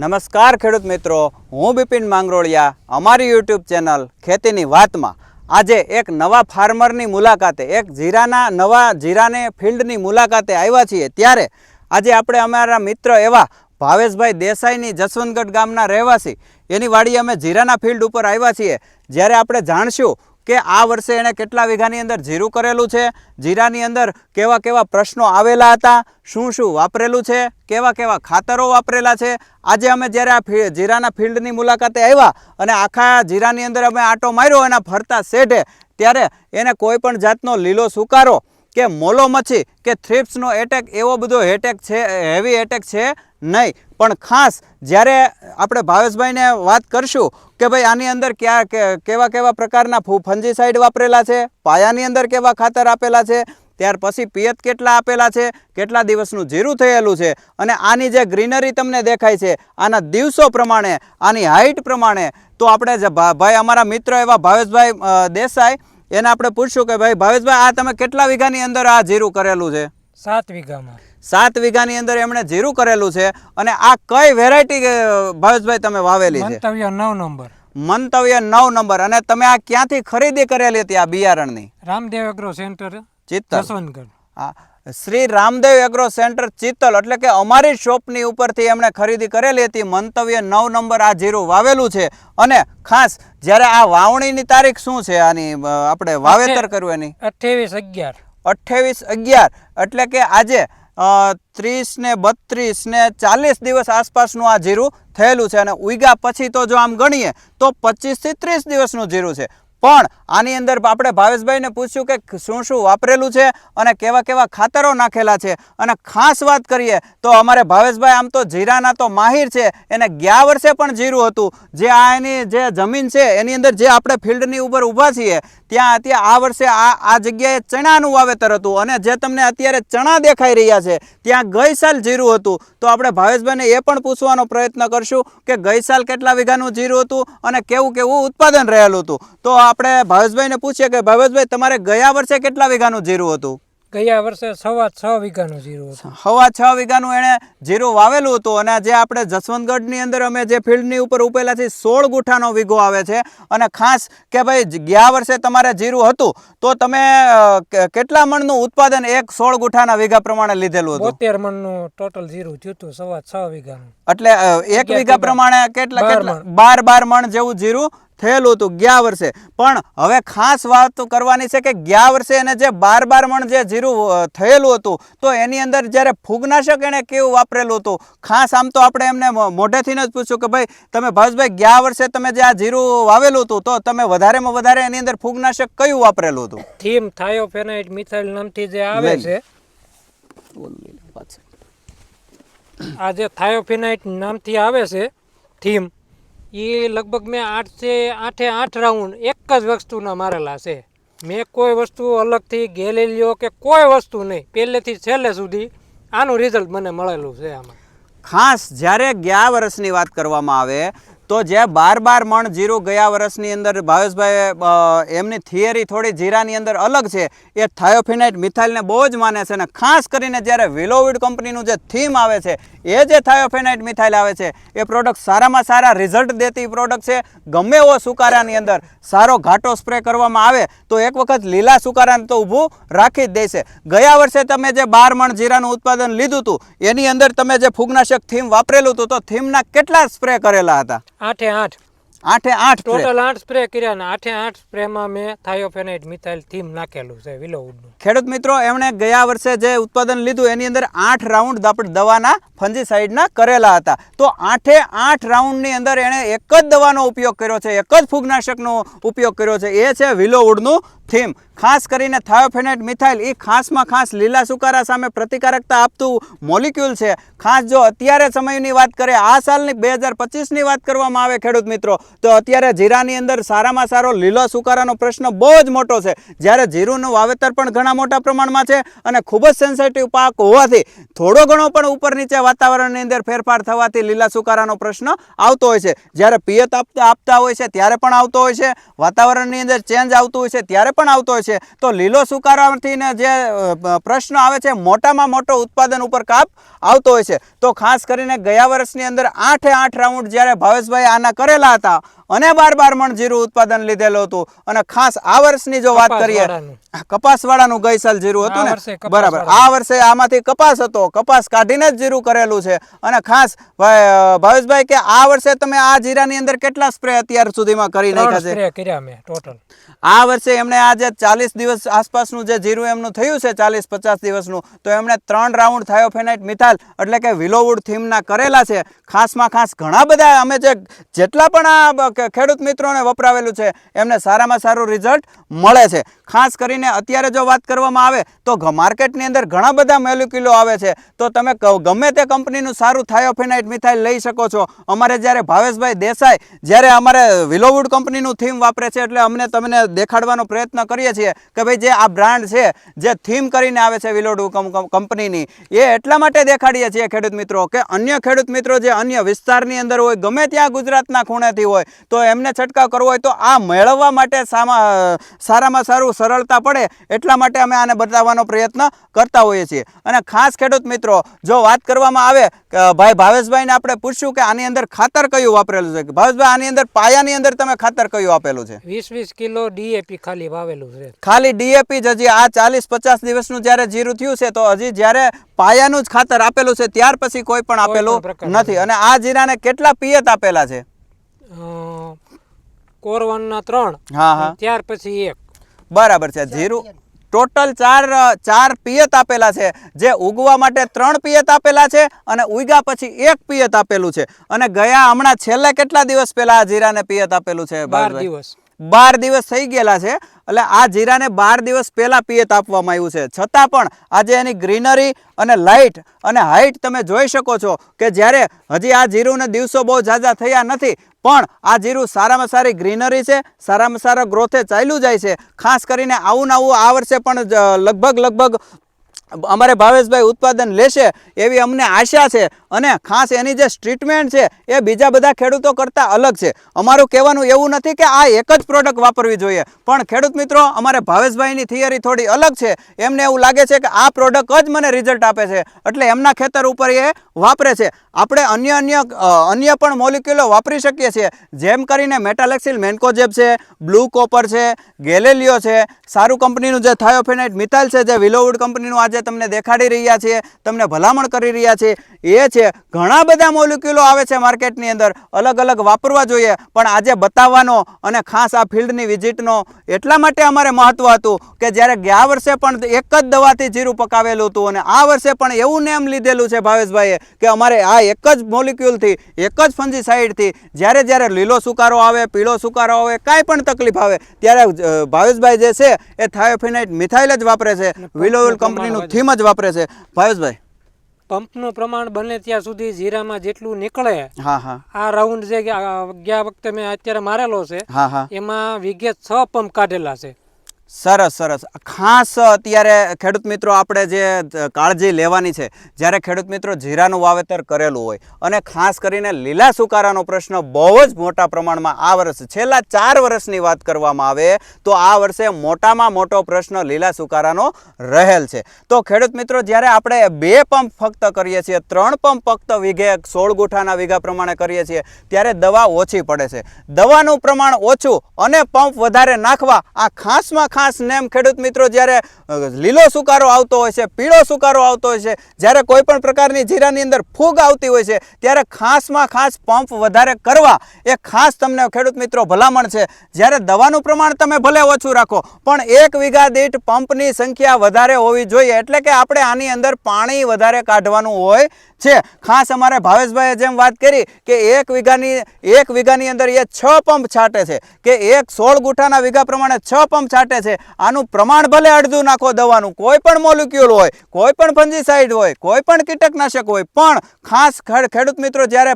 નમસ્કાર ખેડૂત મિત્રો, હું બિપિન માંગરોળિયા, અમારી યુટ્યુબ ચેનલ ખેતીની વાતમાં. આજે એક નવા ફાર્મરની મુલાકાતે, એક જીરાના નવા જીરાને ફિલ્ડની મુલાકાતે આવ્યા છીએ. ત્યારે આજે આપણે અમારા મિત્ર એવા ભાવેશભાઈ દેસાઈની જસવંતગઢ ગામના રહેવાસી. એની વાડી અમે જીરાના ફિલ્ડ ઉપર આવ્યા છીએ. જ્યારે આપણે જાણશું કે આ વર્ષે એણે કેટલા વીઘાની અંદર જીરું કરેલું છે, જીરાની અંદર કેવા કેવા પ્રશ્નો આવેલા હતા, શું શું વાપરેલું છે, કેવા કેવા ખાતરો વાપરેલા છે. આજે અમે જ્યારે આ જીરાના ફિલ્ડની મુલાકાતે આવ્યા અને આખા જીરાની અંદર અમે આટો માર્યો એના ફરતા શેઢે, ત્યારે એને કોઈ પણ જાતનો લીલો સુકારો કે મોલો મચ્છી કે થ્રિપ્સનો એટેક એવો બધો એટેક છે, હેવી એટેક છે નહીં. પણ ખાસ જ્યારે આપણે ભાવેશભાઈને વાત કરશું કે ભાઈ આની અંદર ક્યાં કેવા કેવા પ્રકારના ફંજીસાઇડ વાપરેલા છે, પાયાની અંદર કેવા ખાતર આપેલા છે, ત્યાર પછી પિયત કેટલા આપેલા છે, કેટલા દિવસનું જીરું થયેલું છે અને આની જે ગ્રીનરી તમને દેખાય છે, આના દિવસો પ્રમાણે, આની હાઇટ પ્રમાણે, તો આપણે જે ભાઈ અમારા મિત્ર એવા ભાવેશભાઈ દેસાઈ એને આપણે પૂછશું કે ભાઈ ભાવેશભાઈ આ તમે કેટલા વીઘાની અંદર આ જીરું કરેલું છે? સાત વીઘામાં. સાત વીઘાની અંદર એમણે જીરું કરેલું છે અને આ કઈ વેરાયટી ભાવેશભાઈ તમે વાવેલી છે? મંતવ્ય નવ નંબર. મંતવ્ય નવ નંબર. અને તમે આ ક્યાંથી ખરીદી કરેલી હતી આ બિયારણની? Ramdev agro centre Jaswantgadh. હા. શ્રી રામદેવ એગ્રો સેન્ટર ચિત્તલ એટલે કે અમારી શોપની ઉપરથી એમણે ખરીદી કરેલી હતી મંતવ્ય નવ નંબર આ જીરું વાવેલું છે. અને ખાસ જ્યારે આ વાવણીની તારીખ શું છે આની આપણે વાવેતર કર્યું એની? અઠ્યાવીસ અગિયાર. અઠ્યાવીસ અગિયાર એટલે કે આજે ત્રીસ ને બત્રીસ ને ચાલીસ દિવસ આસપાસનું આ જીરું થયેલું છે. અને ઉઈગા પછી તો જો આમ ગણીએ તો પચીસથી ત્રીસ દિવસનું જીરું છે. પણ આની અંદર આપણે ભાવેશભાઈને પૂછ્યું કે શું શું વાપરેલું છે અને કેવા કેવા ખાતરો નાખેલા છે. અને ખાસ વાત કરીએ તો અમારે ભાવેશભાઈ આમ તો જીરાના તો માહિર છે. એને ગયા વર્ષે પણ જીરું હતું. જે આ એની જે જમીન છે, એની અંદર જે આપણે ફિલ્ડની ઉપર ઊભા છીએ ત્યાં અત્યારે આ વર્ષે આ આ જગ્યાએ ચણાનું વાવેતર હતું અને જે તમને અત્યારે ચણા દેખાઈ રહ્યા છે, ત્યાં ગઈ સાલ જીરું હતું. તો આપણે ભાવેશભાઈને એ પણ પૂછવાનો પ્રયત્ન કરશું કે ગઈ સાલ કેટલા વીઘાનું જીરું હતું અને કેવું કેવું ઉત્પાદન રહેલું હતું. તો આપણે ભાવેશભાઈને પૂછીએ કે ભાવેશભાઈ, તમારે ગયા વર્ષે કેટલા વીઘાનું જીરું હતું? ગયા વર્ષે સવા છ વીઘાનું જીરું હતું. હવા છ વીઘાનું એણે જીરું વાવેલું હતું અને જે આપણે જસવંતગઢની અંદર અમે જે ફિલ્ડની ઉપર ઉપેલા છે સોળ ગુઠાનો વીઘો આવે છે. અને ખાસ કે ભાઈ ગયા વર્ષે તમારે જીરું હતું તો તમે કેટલા મણનું ઉત્પાદન એક સોળ ગુઠાના વીઘા પ્રમાણે લીધેલું હતું? બોતેર મણનું ટોટલ જીરું થયું હતું સવા છ વીઘાનું. એટલે એક વીઘા પ્રમાણે કેટલા બાર બાર મણ જેવું જીરું થયેલું હતું ગયા વર્ષે. પણ હવે ખાસ વાત કરવાની છે કે ગયા વર્ષે એને જે બાર બાર મણ જે જીરું થયેલું હતું તો એની અંદર જ્યારે ફૂગનાશક એણે કેવું વાપરેલું હતું? ખાસ આમ તો આપણે એમને મોઢેથી જ પૂછ્યું કે ભાઈ તમે ભાવેશભાઈ ગયા વર્ષે તમે જે આ જીરું વાવેલું હતું તો તમે વધારેમાં વધારે એની અંદર ફૂગનાશક કયું વાપરેલું હતું? થીમ થાયોફેનાઇટ મિથાઇલ નામથી જે આવે. છે. આ જે થાયોફેનાઇટ નામથી આવે છે થીમ એ લગભગ મેં આઠથી આઠે આઠ રાઉન્ડ એક જ વસ્તુના મારેલા છે. મેં કોઈ વસ્તુ અલગથી ગેલેલીઓ કે કોઈ વસ્તુ નહીં, પહેલેથી છેલ્લે સુધી આનું રિઝલ્ટ મને મળેલું છે આમાં. ખાસ જ્યારે ગયા વર્ષની વાત કરવામાં આવે તો જે બાર બાર મણ જીરું ગયા વર્ષની અંદર ભાવેશભાઈ એમની થિયરી થોડી જીરાની અંદર અલગ છે. એ થાયોફિનાઇટ મિથાઇલને બહુ જ માને છે અને ખાસ કરીને જ્યારે વિલોવિડ કંપનીનું જે થીમ આવે છે, એ જે થાયોફિનાઇટ મિથાઇલ આવે છે, એ પ્રોડક્ટ સારામાં સારા રિઝલ્ટ દેતી પ્રોડક્ટ છે. ગમે એવો સુકારાની અંદર સારો ઘાટો સ્પ્રે કરવામાં આવે, તો એક વખત લીલા સુકારાને તો ઊભું રાખી જ દેશે. ગયા વર્ષે તમે જે બાર મણ જીરાનું ઉત્પાદન લીધું હતું, એની અંદર તમે જે ફૂગનાશક થીમ વાપરેલું હતું, તો થીમના કેટલા સ્પ્રે કરેલા હતા? આઠે આઠ. આઠે આઠ ટોટલ આઠ સ્પ્રે કર્યા ને આઠે આઠ સ્પ્રેમાં મેં થાયોફેનાઇટ મિથાઇલ થીમ નાખેલું છે વિલોવુડનું ખેડૂત મિત્રો એમણે ગયા વર્ષે જે ઉત્પાદન લીધું એની અંદર આઠ રાઉન્ડ આપણે દવાના ફંજીસાઇડના કરેલા હતા. તો આઠે આઠ રાઉન્ડની અંદર એણે એક જ દવાનો ઉપયોગ કર્યો છે એક જ ફૂગનાશકનો ઉપયોગ કર્યો છે. એ છે વિલોવુડનું થીમ ખાસ કરીને થાયોફેનેટ મિથાઇલ એ ખાસમાં ખાસ લીલા સુકારા સામે પ્રતિકારકતા આપતું મોલિક્યુલ છે. ખાસ જો અત્યારે સમયની વાત કરીએ, આ સાલની બે હજાર પચીસની વાત કરવામાં આવે ખેડૂત મિત્રો, તો અત્યારે જીરાની અંદર સારામાં સારો લીલો સુકારાનો પ્રશ્ન બહુ જ મોટો છે. જ્યારે જીરુંનું વાવેતર પણ ઘણા મોટા પ્રમાણમાં છે અને ખૂબ જ સેન્સિટિવ પાક હોવાથી થોડો ઘણો પણ ઉપર નીચે વાતાવરણની અંદર ફેરફાર થવાથી લીલા સુકારાનો પ્રશ્ન આવતો હોય છે. જ્યારે પિયત આપતા આપતા હોય છે, ત્યારે પણ આવતો હોય છે. વાતાવરણની અંદર ચેન્જ આવતું હોય છે, ત્યારે પણ આવતો હોય છે. તો લીલો સુકારાથી જે પ્રશ્ન આવે છે મોટામાં મોટો ઉત્પાદન ઉપર કાપ આવતો હોય છે. તો ખાસ કરીને ગયા વર્ષની અંદર આઠે આઠ રાઉન્ડ જ્યારે ભાવેશભાઈ આના કરેલા હતા અને બાર બાર મણ જીરું ઉત્પાદન લીધેલું હતું. અને ખાસ આ વર્ષની જો વાત કરીએ કપાસવાળાનું. ગઈ સાલ જીરું હતું ને? બરાબર. આ વર્ષે આમાંથી કપાસ હતો. કપાસ કાઢીને જ જીરું કરેલું છે. અને ખાસ ભાવેશભાઈ કે આ વર્ષે તમે આ જીરાની અંદર કેટલા સ્પ્રે અત્યાર સુધીમાં કરી નાખ્યા છે? આ વર્ષે એમણે આ જે ચાલીસ દિવસ આસપાસનું જે જીરું એમનું થયું છે, ચાલીસ પચાસ દિવસનું, તો એમણે ત્રણ રાઉન્ડ થાયોફેનાઇટ મિથાલ એટલે કે વિલોવુડ થીમના કરેલા છે. ખાસમાં ખાસ ઘણા બધા અમે જે જેટલા પણ આ ખેડૂત મિત્રોને વપરાવેલું છે, એમને સારામાં સારું રિઝલ્ટ મળે છે. ખાસ કરીને અત્યારે જો વાત કરવામાં આવે તો માર્કેટની અંદર ઘણા બધા મોલિક્યુલો આવે છે. તો તમે ગમે તે કંપનીનું સારું થાયોફેનાઇટ મિથાઇલ લઈ શકો છો. અમારે જ્યારે ભાવેશભાઈ દેસાઈ જ્યારે અમારે વિલોવુડ કંપનીનું થીમ વાપરે છે એટલે અમને તમને દેખાડવાનો પ્રયત્ન કરીએ છીએ કે ભાઈ જે આ બ્રાન્ડ છે, જે થીમ કરીને આવે છે કં- કંપનીની, એ એટલા માટે દેખાડીએ છીએ ખેડૂત મિત્રો કે અન્ય ખેડૂત મિત્રો જે અન્ય વિસ્તારની અંદર હોય, ગમે ત્યાં ગુજરાતના ખૂણેથી હોય, તો એમને છંટકાવ કરવો હોય તો આ મેળવવા માટે સારામાં સારું સરળતા પડે એટલા માટે અમે આને બતાવવાનો પ્રયત્ન કરતા હોઈએ છીએ. અને ખાસ ખેડૂત મિત્રો જો વાત કરવામાં આવે કે ભાઈ ભાવેશભાઈને આપણે પૂછ્યું કે આની અંદર ખાતર કયું વાપરેલું છે? ભાવેશભાઈ આની અંદર પાયાની અંદર તમે ખાતર કયું આપેલું છે? વીસ વીસ કિલો ડીએપી ખાલી વાવેલું છે. ખાલી ડીએપી જ હજી આ ચાલીસ પચાસ દિવસનું જ્યારે જીરું થયું છે તો હજી જ્યારે પાયાનું જ ખાતર આપેલું છે ત્યાર પછી કોઈ પણ આપેલું નથી. અને આ જીરાને કેટલા પિયત આપેલા છે? કોર વન ના ત્રણ. હા હા. ત્યાર પછી એક. બરાબર છે જીરું ટોટલ ચાર ચાર પિયત આપેલા છે. જે ઉગવા માટે ત્રણ પિયત આપેલા છે અને ઉગ્યા પછી એક પિયત આપેલું છે. અને ગયા હમણાં છેલ્લા કેટલા દિવસ પહેલા આ જીરાને પિયત આપેલું છે બાર દિવસ. બાર દિવસ થઈ ગયેલા છે. એટલે આ જીરાને બાર દિવસ પહેલાં પિયત આપવામાં આવ્યું છે. છતાં પણ આજે એની ગ્રીનરી અને લાઇટ અને હાઇટ તમે જોઈ શકો છો કે જ્યારે હજી આ જીરુને દિવસો બહુ ઝાઝા થયા નથી, પણ આ જીરું સારામાં સારી ગ્રીનરી છે, સારામાં સારા ગ્રોથે ચાલ્યું જાય છે. ખાસ કરીને આવું ને આવું આ વર્ષે પણ લગભગ લગભગ અમારે ભાવેશભાઈ ઉત્પાદન લેશે એવી અમને આશા છે અને ખાસ એની જે ટ્રીટમેન્ટ છે એ બીજા બધા ખેડૂતો કરતાં અલગ છે. અમારું કહેવાનું એવું નથી કે આ એક જ પ્રોડક્ટ વાપરવી જોઈએ. પણ ખેડૂત મિત્રો, અમારે ભાવેશભાઈની થિયરી થોડી અલગ છે. એમને એવું લાગે છે કે આ પ્રોડક્ટ જ મને રિઝલ્ટ આપે છે. એટલે એમના ખેતર ઉપર એ વાપરે છે. આપણે અન્ય અન્ય અન્ય પણ મોલિક્યુલો વાપરી શકીએ છીએ. જેમ કરીને મેટાલેક્સિલ મેન્કોજેબ છે બ્લુ કોપર છે ગેલેલિયો છે, સારું કંપનીનું જે થાયોફેનાઇટ મિથાઇલ છે, જે વિલોવુડ કંપનીનું આજે તમને દેખાડી રહ્યા છીએ તમને ભલામણ કરી રહ્યા છીએ એ છે ઘણા બધા મોલિક્યુલો આવે છે માર્કેટની અંદર અલગ અલગ વાપરવા જોઈએ. પણ આજે બતાવવાનો અને ખાસ આ ફિલ્ડની વિઝિટનો એટલા માટે અમારે મહત્વ હતું કે જ્યારે ગયા વર્ષે પણ એક જ દવાથી જીરું પકાવેલું હતું અને આ વર્ષે પણ એવું નેમ લીધેલું છે ભાવેશભાઈએ કે અમારે આ એક જ મોલિક્યુલથી એક જ ફંજીસાઇડથી જ્યારે જ્યારે લીલો સુકારો આવે પીળો સુકારો આવે કાંઈ પણ તકલીફ આવે ત્યારે ભાવેશભાઈ જે છે એ થાયોફિનાઇટ મિથાઇલ જ વાપરે છે. વિલોવિલ કંપનીનું થીમ જ વાપરે છે. ભાવેશભાઈ. પંપનું પ્રમાણ બને ત્યાં સુધી જીરામાં જેટલું નીકળે હા હા. આ રાઉન્ડ જે ગયા વખતે મેં અત્યારે મારેલો છે હા હા. એમાં વિગે છ પંપ કાઢેલા છે. સરસ સરસ. ખાસ અત્યારે ખેડૂત મિત્રો આપણે જે કાળજી લેવાની છે, જ્યારે ખેડૂત મિત્રો જીરાનું વાવેતર કરેલું હોય અને ખાસ કરીને લીલા સુકારાનો પ્રશ્ન બહુ જ મોટા પ્રમાણમાં આ વર્ષ, છેલ્લા ચાર વર્ષની વાત કરવામાં આવે તો આ વર્ષે મોટામાં મોટો પ્રશ્ન લીલા સુકારાનો રહેલ છે. તો ખેડૂત મિત્રો, જ્યારે આપણે બે પંપ ફક્ત કરીએ છીએ, ત્રણ પંપ ફક્ત વીઘે, સોળ ગુઠાના વીઘા પ્રમાણે કરીએ છીએ, ત્યારે દવા ઓછી પડે છે. દવાનું પ્રમાણ ઓછું અને પંપ વધારે નાખવા આ ખાસમાં ખાસ નેમ ખેડૂત મિત્રો જ્યારે લીલો સુકારો આવતો હોય છે, પીળો સુકારો આવતો હોય છે, જ્યારે કોઈ પણ પ્રકારની જીરાની અંદર ફૂગ આવતી હોય છે, ત્યારે ખાસમાં ખાસ પંપ વધારે કરવા એ ખાસ તમને ખેડૂત મિત્રો ભલામણ છે. જ્યારે દવાનું પ્રમાણ તમે ભલે ઓછું રાખો, પણ એક વીઘા દીઠ પંપની સંખ્યા વધારે હોવી જોઈએ, એટલે કે આપણે આની અંદર પાણી વધારે કાઢવાનું હોય છે. ખાસ અમારે ભાવેશભાઈએ જેમ વાત કરી કે એક વીઘાની એક વીઘાની અંદર એ છ પંપ છાંટે છે, કે એક સોળ ગુઠાના વીઘા પ્રમાણે છ પંપ છાંટે છે આનું પ્રમાણ ભલે અડધું નાખો દવાનું, કોઈ પણ મોલિક્યુલ હોય, કોઈ પણ ફંજીસાઇડ હોય, કોઈ પણ કીટકનાશક હોય, પણ ખાસ ખેડૂત મિત્રો, જ્યારે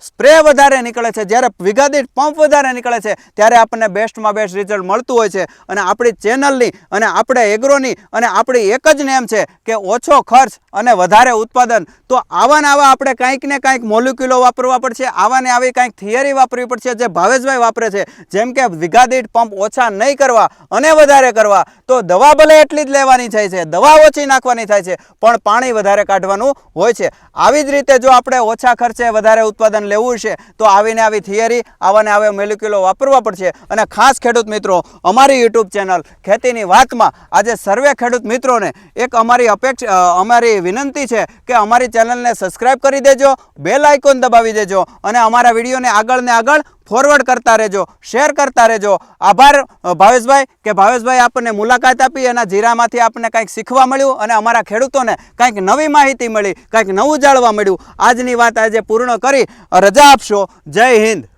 સ્પ્રે વધારે નીકળે છે, જ્યારે વિઘાદિત પંપ વધારે નીકળે છે, ત્યારે આપણને બેસ્ટમાં બેસ્ટ રિઝલ્ટ મળતું હોય છે. અને આપણી ચેનલની અને આપણે એગ્રોની અને આપણી એક જ નેમ છે કે ઓછો ખર્ચ અને વધારે ઉત્પાદન. તો આવા ને આવા આપણે કાંઈક ને કાંઈક મોલિક્યુલો વાપરવા પડશે, આવા ને આવી કાંઈક થિયરી વાપરવી પડશે જે ભાવેશભાઈ વાપરે છે. જેમ કે વીઘા પંપ ઓછા નહીં કરવા અને વધારે વધારે કરવા, તો દવા ભલે એટલી જ લેવાની થાય છે, દવા ઓછી નાખવાની થાય છે, પણ પાણી વધારે કાઢવાનું હોય છે. આવી જ રીતે જો આપણે ઓછા ખર્ચે વધારે ઉત્પાદન લેવું છે, તો આવીને આવી થિયરી, આવાને આવે મેલિક્યુલો વાપરવા પડશે. અને ખાસ ખેડૂત મિત્રો, અમારી યુટ્યુબ ચેનલ ખેતીની વાતમાં આજે સર્વે ખેડૂત મિત્રોને એક અમારી અપેક્ષા અમારી વિનંતી છે કે અમારી ચેનલને સબસ્ક્રાઇબ કરી દેજો, બેલ આઇકોન દબાવી દેજો, અને અમારા વિડીયોને આગળ ને આગળ ફોરવર્ડ કરતા રહેજો શેર કરતા રહેજો. આભાર ભાવેશભાઈ, કે ભાવેશભાઈ આપણને મુલાકાત આપી, એના જીરામાંથી આપણને કંઈક શીખવા મળ્યું અને અમારા ખેડૂતોને કંઈક નવી માહિતી મળી, કંઈક નવું જાણવા મળ્યું. આજની વાત આજે પૂર્ણ કરી. રજા આપશો. જય હિન્દ.